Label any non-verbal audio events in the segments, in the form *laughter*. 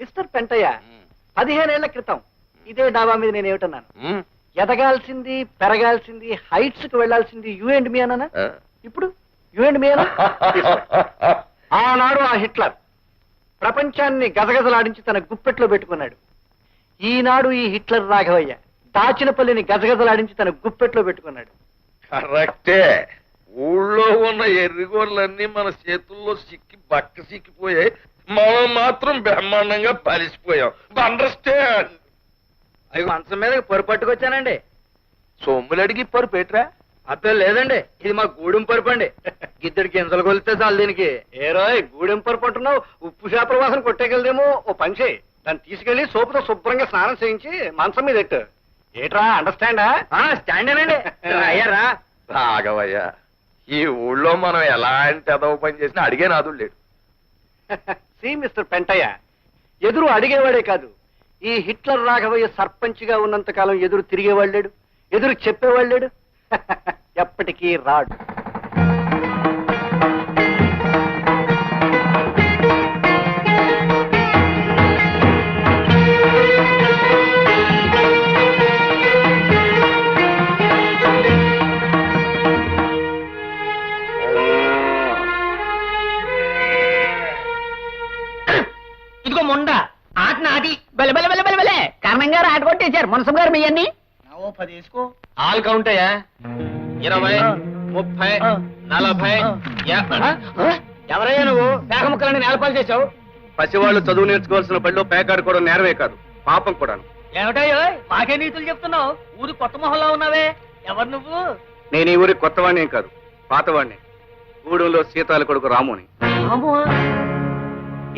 Mister Pentaiah పదిహేనేళ్ళ క్రితం ఇదే డాబా మీద నేను ఏమిటన్నాను? ఎదగాల్సింది పెరగాల్సింది హైట్స్కి వెళ్ళాల్సింది యూ అండ్ మీ అన్నానా. ఇప్పుడు యూ అండ్ మీ అనా *laughs* ఆనాడు ఆ హిట్లర్ ప్రపంచాన్ని గజగజలాడించి తన గుప్పెట్లో పెట్టుకున్నాడు. ఈనాడు ఈ హిట్లర్ రాఘవయ్య దాచినపల్లిని గజగజలాడించి తన గుప్పెట్లో పెట్టుకున్నాడు. కరెక్టే. ఊళ్ళో ఉన్న ఎర్రిగోళ్ళన్నీ మన చేతుల్లో సిక్కి బక్క సిక్కిపోయాయి. మనం మాత్రం బ్రహ్మాండంగా పలిసిపోయాం. అండర్స్టాండ్ అవి మంచం మీద పొరపట్టుకొచ్చానండి సొమ్ములు అడిగి పరుపు పెట్రా అబ్బే లేదండి ఇది మా గూడెం పరుపు అండి. గింజలు కొలితే చాలు దీనికి. ఏ రోయ్ గూడెం పరుపు అంటున్నావు? ఉప్పు చేపల వాసన కొట్టేకెళ్దేమో ఓ పని చేయి దాన్ని తీసుకెళ్ళి సోపుతో శుభ్రంగా స్నానం చేయించి మంచం మీద ఎట్టు. ఏట్రా అండర్స్టాండా స్టాండేనండి అయ్యారా రాఘవయ్య ఈ ఊళ్ళో మనం ఎలాంటి అదవ పని చేసినా అడిగే నాదుడు లేడు. *laughs* సి మిస్టర్ పెంటయ్య ఎదురు అడిగేవాడే కాదు. ఈ హిట్లర్ రాఘవయ్య సర్పంచ్గా ఉన్నంత కాలం ఎదురు తిరిగేవాళ్ళేడు ఎదురు చెప్పేవాళ్ళేడు. లేడు *laughs* ఎప్పటికీ రాడు. నాటి బెల బెల బెల బెల బెలే. కరణం గారు ఆట కొట్టేశారు. మునసం గారు మీ అన్ని ఓ పది వేసుకో. ఆల్ కౌంట్ అయ్యా. ఇరవై. ముప్పై. నలభై ఎవరయ్యా నువ్వు? పేక ముక్కలని నేలపాలు చేశావు. పసివాళ్ళు చదువు నేర్చుకోవాల్సిన బడిలో పేకాడుకోవడం నేరమే కాదు. పాపం కూడాను. ఏమిటయ్యో? మాకే నీతులు చెప్తున్నావు. ఊరు కొత్త మొహంలో ఉన్నావే. ఎవరు నువ్వు? నేను ఈ ఊరి కొత్తవాణ్ణి ఏం కాదు. పాతవాణ్ణి. గూడెంలో సీతాల కొడుకు రాముని. అమ్మో,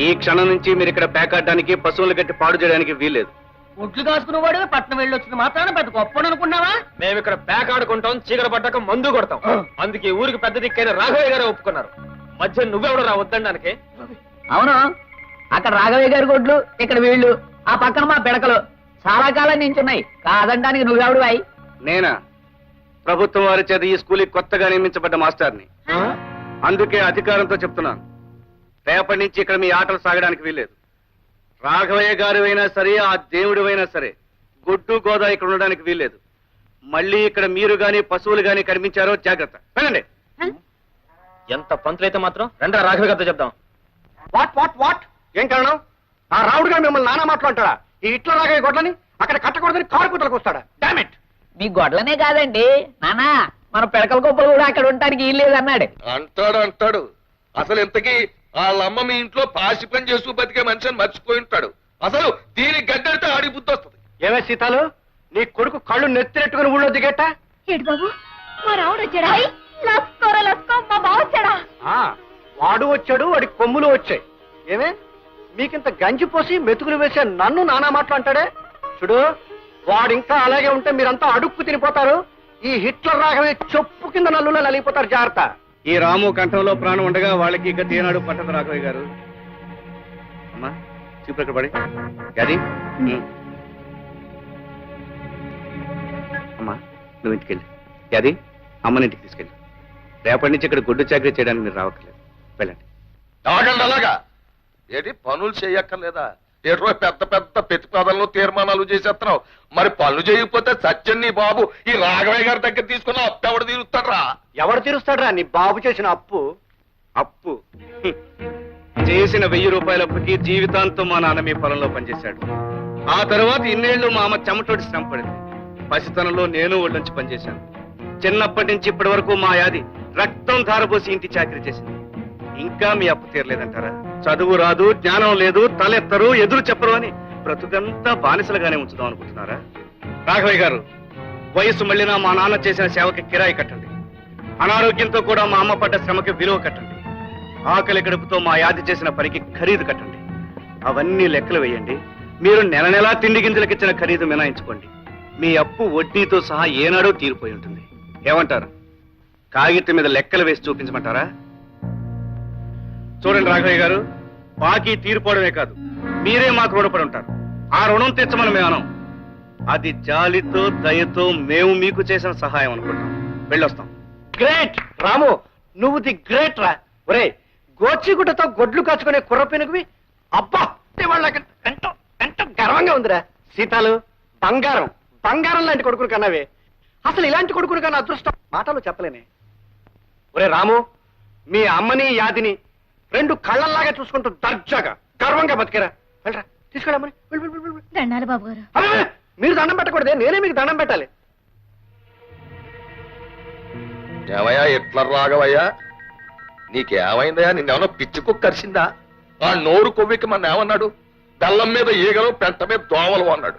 ఈ క్షణం నుంచి మీరు ఇక్కడ పేకాడడానికి పశువులు గట్టి పాడు చేయడానికి వీల్లేదు. ఒడ్లు కాసుకునేవాడు పట్నం వెళ్ళి వచ్చిన మాత్రాన పెద్ద గొప్ప అనుకున్నావా మేము ఇక్కడ ప్యాక్ ఆడుకుంటాం చీకటి పడ్డాక మందు కొడతాం. అందుకే ఊరికి పెద్ద దిక్కైన రాఘవయ్య గారే ఒప్పుకున్నారు. మధ్య నువ్వెవడు రా వద్దడానికి అవును. అక్కడ రాఘవయ్య గారి గొడ్లు ఇక్కడ వీళ్ళు ఆ పక్కన మా పిడకలు. చాలా కాలం నించున్నాయి కాదనడానికి నువ్వెవడు అయి నేనా? ప్రభుత్వం వారి చేత ఈ స్కూల్కి కొత్తగా నియమించబడ్డ మాస్టర్ని. అందుకే అధికారంతో చెప్తున్నాను. రేపటి నుంచి ఇక్కడ మీ ఆటలు సాగడానికి వీల్లేదు. రాఘవయ్య గారు అయినా సరే ఆ దేవుడు అయినా సరే గుడ్డు గోదా ఇక్కడ ఉండడానికి వీల్లేదు. మళ్ళీ ఇక్కడ మీరు గాని పశువులు గాని కనిపించారో జాగ్రత్త. వెళ్ళండి. ఎంత పంతులైతే మాత్రం రండి రాఘవ గారితో చెప్దాం. వాట్ వాట్ వాట్ ఏం కారణం? ఆ రావుడు గారు మిమ్మల్ని నానా మాట్లాడతాడా? ఈ హిట్లర్ రాఘవయ్య గొడ్లని అక్కడ కట్టకూడదని కారు కూతలకు వస్తాడా? డామిట్ మీ గొడ్లనే కాదండి. నానా మన పిడకల గొప్పలు కూడా అక్కడ ఉండటానికి వీల్లేదు అన్నాడు అంటాడు అంటాడు. అసలు ఇంతకీ వాళ్ళమ్మ మీ ఇంట్లో పాసి పని చేస్తూ బతికే మనిషిని మర్చిపోయి ఉంటాడు. అసలు దీనికి గడ్డడితే ఆడి బుద్ధి వస్తుంది. ఏమే సీతాలు? నీ కొడుకు కళ్ళు నెత్తినెట్టుకుని ఊళ్ళో దిగేట? ఏడు బాబు మా రావుడు వచ్చాడా? లస్కోర లస్కో మా బావ వచ్చాడా? ఆ, వాడు వచ్చాడు వాడి కొమ్ములు వచ్చాయి. ఏమే? మీకింత గంజి పోసి మెతుకులు వేసే నన్ను నానా మాటలు అంటాడే? చూడు వాడు ఇంకా అలాగే ఉంటే మీరంతా అడుక్కు తినిపోతారు. ఈ హిట్లర్ రాఘవే చెప్పు కింద నల్లులో నలిగిపోతారు జాగ్రత్త. ఈ రాము కంఠంలో ప్రాణం ఉండగా వాళ్ళకి ఇక తీనాడు పట్టదు రాఘవయ్య గారు. అమ్మా చూపు పడి? ఉమ్. అమ్మా నువ్వు ఇంటికెళ్ళి. గది అమ్మని ఇంటికి తీసుకెళ్ళి. రేపటి నుంచి ఇక్కడ గుడ్డు చాకరీ చేయడానికి మీరు రావట్లేదు వెళ్ళండి. అలాగా? ఏంటి పనులు చేయక్కర్లేదా? ఏటో పెద్ద పెద్ద ప్రతిపాదనలు తీర్మానాలు చేసేస్తున్నావు. మరి పనులు చేయకపోతే సత్యం నీ బాబు. ఈ రాఘవయ్య గారి దగ్గర తీసుకున్న అప్పెవడు తీరుస్తాడ్రా? ఎవడు తీరుస్తాడురా? నీ బాబు చేసిన అప్పు. అప్పు. *laughs* చేసిన వెయ్యి రూపాయల అప్పుకి జీవితాంతం మా నాన్న మీ పొలంలో పనిచేశాడు. ఆ తర్వాత ఇన్నేళ్ళు మా అమ్మ చెమటోటి శ్రమ పడింది. పసితనంలో నేను ఒళ్ళొంచి పనిచేశాను. చిన్నప్పటి నుంచి ఇప్పటి వరకు మా యాది రక్తం ధారపోసి ఇంటి చాకరీ చేసింది. ఇంకా మీ అప్పు తీరలేదంటారా? చదువు రాదు జ్ఞానం లేదు తలెత్తరు ఎదురు చెప్పరు అని బ్రతుకంతా బానిసలుగానే ఉంచుదాం అనుకుంటున్నారా? రాఘవయ్య గారు వయసు మళ్ళినా మా నాన్న చేసిన సేవకి కిరాయి కట్టండి. అనారోగ్యంతో కూడా మా అమ్మ పడ్డ శ్రమకి విలువ కట్టండి. ఆకలి గడుపుతో మా యాది చేసిన పనికి ఖరీదు కట్టండి. అవన్నీ లెక్కలు వేయండి. మీరు నెల నెలా తిండి గింజలకు ఇచ్చిన ఖరీదు మినాయించుకోండి మీ అప్పు వడ్డీతో సహా ఏనాడో తీరిపోయి ఉంటుంది. ఏమంటారు? కాగితం మీద లెక్కలు వేసి చూపించమంటారా? చూడండి రాఘవయ్య గారు బాకీ తీరిపోవడమే కాదు మీరే మాకు రుణపడి ఉంటారు. ఆ రుణం తెచ్చమని మేము అనం. అది జాలితో దయతో మేము మీకు చేసిన సహాయం అనుకుంటాం. వెళ్ళొస్తాం. గ్రేట్! రాము నువ్వు ది గ్రేట్ రా. ఒరే గోచిగుడ్డతో గొడ్లు కాచుకునే కుర్ర పెనుగువి? అబ్బా! వాళ్ళకి పెంట గర్వంగా ఉందిరా. సీతాలు బంగారం బంగారం లాంటి కొడుకుని కన్నావే. అసలు ఇలాంటి కొడుకుని కన్నా అదృష్టం మాటలు చెప్పలేనే. ఒరే రాము మీ అమ్మని యాదిని రెండు కళ్ళల్లాగా చూసుకుంటూ దర్జాగా గర్వంగా బతికేరా. వెళ్ళరా తీసుకెళ్ళమని. దండాలు బాబు గారు. మీరు దండం పెట్టకూడదే నేనే మీకు దండం పెట్టాలి. ఏమయ్యా ఎట్లా రాగవయ్యా నీకేమైందయ్యా? నిన్నేమన్నా పిచ్చి కుక్క కరిసిందా? ఆ నోరు కొవ్వికి మన ఏమన్నాడు? బెల్లం మీద ఈగలు పెంట మీద దోమలు అన్నాడు.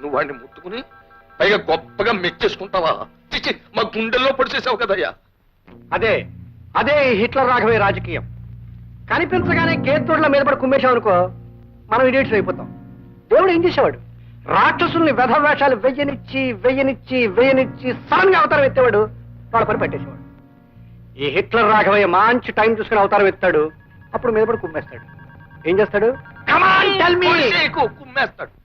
నువ్వు వాడిని ముట్టుకుని పైగా గొప్పగా మెచ్చేసుకుంటావా? చిచి మా గుండెల్లో పొడిచేసావు కదయ్యా. అదే అదే హిట్లర్ రాఘవయ్య రాజకీయం. కనిపించగానే కేతుడుల మీద పడి కుమ్మేశాం అనుకో మనం ఇడియట్స్ అయిపోతాం. దేవుడు ఏం చేసేవాడు? రాక్షసుల్ని వెధ వేషాలు వెయ్యనిచ్చి వెయ్యనిచ్చి వెయ్యనిచ్చి సడన్గా అవతారం ఎత్తేవాడు వాళ్ళ పని పట్టేసేవాడు. ఈ హిట్లర్ రాఘవయ్య మంచి టైం చూసుకుని అవతారం ఎత్తాడు అప్పుడు మీద పడి కుమ్మేస్తాడు. ఏం చేస్తాడు? కుమ్మేస్తాడు.